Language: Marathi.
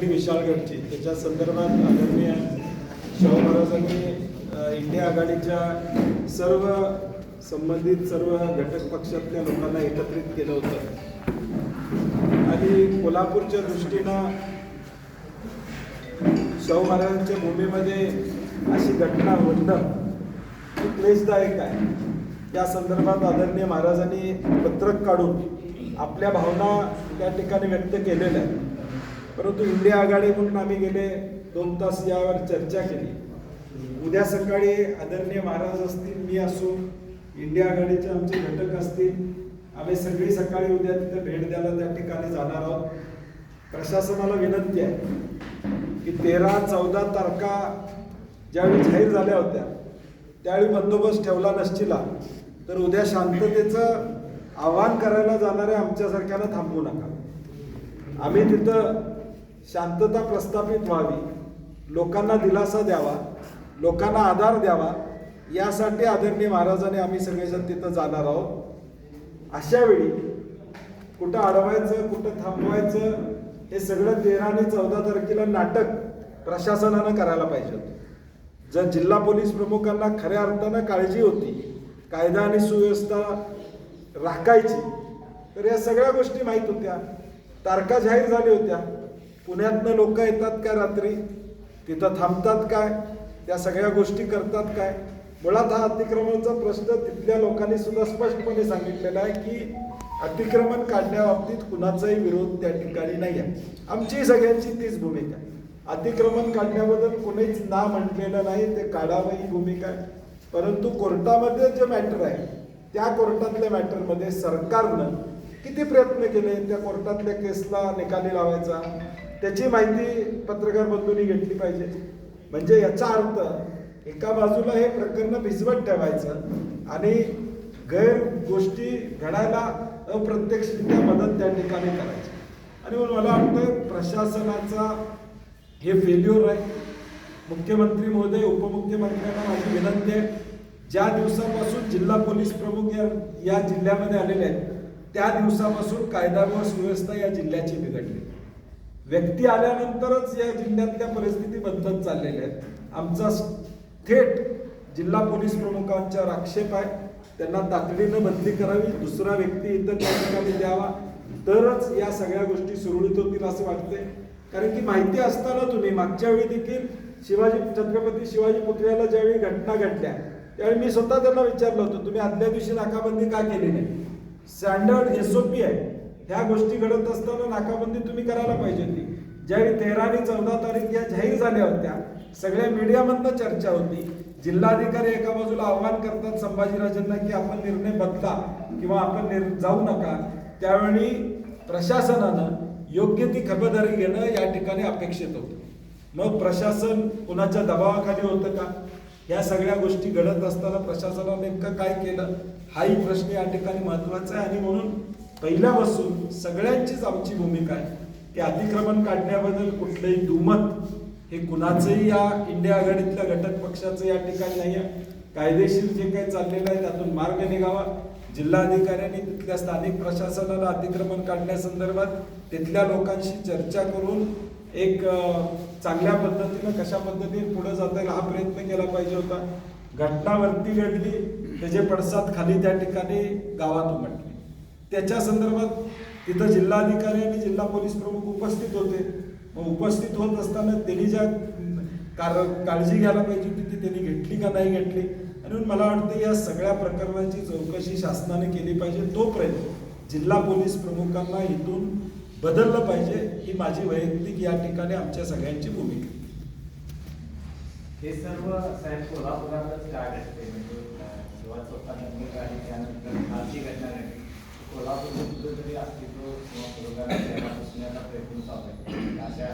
विशाळगडची त्याच्या संदर्भात आदरणीय शाहू महाराजांनी इंडिया आघाडीच्या सर्व संबंधित सर्व घटक पक्षातल्या लोकांना एकत्रित केलं होतं. आणि कोल्हापूरच्या दृष्टीनं शाहू महाराजांच्या भूमीमध्ये अशी घटना घडणं ही क्लेशदायक आहे. या संदर्भात आदरणीय महाराजांनी पत्रक काढून आपल्या भावना त्या ठिकाणी व्यक्त केलेल्या आहेत. परंतु इंडिया आघाडी म्हणून आम्ही गेले दोन तास यावर चर्चा केली. उद्या सकाळी आदरणीय महाराज असतील मी असो इंडिया आघाडीचे आमचे घटक असतील आम्ही सगळी सकाळी उद्या तिथे भेट द्यायला त्या ठिकाणी जाणार आहोत. प्रशासनाला विनंती आहे की तेरा चौदा तारखा ज्यावेळी जाहीर झाल्या होत्या त्यावेळी बंदोबस्त ठेवला नसतीला तर उद्या शांततेचं आवाहन करायला जाणाऱ्या आमच्यासारख्याला थांबवू नका. आम्ही तिथं शांतता प्रस्थापित व्हावी लोकांना दिलासा द्यावा लोकांना आधार द्यावा यासाठी आदरणीय महाराजांनी आम्ही सगळेजण तिथं जाणार आहोत. अशा वेळी कुठं अडवायचं कुठं थांबवायचं हे सगळं तेरा आणि चौदा तारखेला नाटक प्रशासनानं करायला पाहिजे होतं. जर जिल्हा पोलीस प्रमुखांना खऱ्या अर्थानं काळजी होती कायदा आणि सुव्यवस्था राखायची तर या सगळ्या गोष्टी माहीत होत्या. तारखा जाहीर झाल्या होत्या. पुण्यातनं लोक येतात काय रात्री? तिथं थांबतात काय? त्या सगळ्या गोष्टी करतात काय? मुळात हा अतिक्रमणाचा प्रश्न तिथल्या लोकांनी सुद्धा स्पष्टपणे सांगितलेला आहे की अतिक्रमण काढण्याबाबतीत कुणाचाही विरोध त्या ठिकाणी नाही आहे आमची सगळ्यांची तीच भूमिका आहे. अतिक्रमण काढण्याबद्दल कोणीच ना म्हटलेलं नाही ते काढावं ही भूमिका आहे. परंतु कोर्टामध्ये जे मॅटर आहे त्या कोर्टातल्या मॅटरमध्ये सरकारनं किती प्रयत्न केले? त्या कोर्टातल्या केसला निकाली लावायचा. त्याची माहिती पत्रकार बंधूंनी घेतली पाहिजे. म्हणजे याचा अर्थ एका बाजूला हे प्रकरण भिजवत ठेवायचं आणि गैर गोष्टी घडायला अप्रत्यक्षरित्या मदत त्या ठिकाणी करायची. आणि म्हणून मला वाटतं प्रशासनाचा हे फेल्युअर आहे. मुख्यमंत्री महोदय उपमुख्यमंत्र्यांना माझी विनंती आहे ज्या दिवसापासून जिल्हा पोलीस प्रमुख या या जिल्ह्यामध्ये आलेले आहेत त्या दिवसापासून कायदा व सुव्यवस्था या जिल्ह्याची बिघडली. व्यक्ती आल्यानंतरच या जिल्ह्यातल्या परिस्थिती बदलत चाललेल्या आहेत. आमचा थेट जिल्हा पोलीस प्रमुखांच्यावर आक्षेप आहे. त्यांना तातडीनं बदली करावी दुसरा व्यक्ती इतर त्या ठिकाणी द्यावा. तरच या सगळ्या गोष्टी सुरळीत होतील असं वाटते. कारण की माहिती असताना तुम्ही मागच्या वेळी देखील शिवाजी छत्रपती शिवाजी पुतळ्याला ज्यावेळी घटना घडल्या त्यावेळी मी स्वतः त्यांना विचारलं होतं तुम्ही आदल्या दिवशी नाकाबंदी का केली नाही? स्टँडर्ड एसओपी आहे. ह्या गोष्टी घडत असताना नाकाबंदी तुम्ही करायला पाहिजे होती. ज्यावेळी तेरा आणि चौदा तारीख या जाहीर झाल्या होत्या सगळ्या मीडियामधनं चर्चा होती. जिल्हाधिकारी एका बाजूला आव्हान करतात संभाजीराजांना की आपण निर्णय बदला किंवा आपण निर जाऊ नका. त्यावेळी प्रशासनानं योग्य ती खबरदारी घेणं या ठिकाणी अपेक्षित होतं. मग प्रशासन कुणाच्या दबावाखाली होतं का? या सगळ्या गोष्टी घडत असताना प्रशासनानं नेमकं काय केलं? हाही प्रश्न या ठिकाणी महत्त्वाचा आहे आणि म्हणून पहिल्यापासून सगळ्यांचीच आमची भूमिका आहे. की अतिक्रमण काढण्याबद्दल कुठलंही दुमत हे कुणाचंही या इंडिया आघाडीतल्या घटक पक्षाचं या ठिकाणी नाही आहे कायदेशीर जे काही चाललेलं आहे त्यातून मार्ग निघावा. जिल्हाधिकाऱ्यांनी तिथल्या स्थानिक प्रशासनाला अतिक्रमण काढण्यासंदर्भात तिथल्या लोकांशी चर्चा करून एक चांगल्या पद्धतीनं कशा पद्धतीने पुढे जाता येईल हा प्रयत्न केला पाहिजे होता. घटनावरती घडली त्याचे पडसाद खाली त्या ठिकाणी गावात उमटले. त्याच्या संदर्भात तिथं जिल्हाधिकारी आणि जिल्हा पोलीस प्रमुख उपस्थित होते. मग उपस्थित होत असताना त्यांनी ज्या का काळजी घ्यायला पाहिजे होती ती त्यांनी घेतली का नाही घेतली? आणि म्हणून मला वाटतं या सगळ्या प्रकरणाची चौकशी शासनाने केली पाहिजे. तो प्रयत्न जिल्हा पोलीस प्रमुखांना इथून बदललं पाहिजे ही माझी वैयक्तिक या ठिकाणी आमच्या सगळ्यांची भूमिका. हे सर्व साहेब कोल्हापुरातच काय घडते म्हणजे अं, किंवा आणि त्यानंतर घटना घडली. कोल्हापूर कुठेतरी अस्तित्व किंवा पुरोगामी प्रयत्न चालू आहे. अशा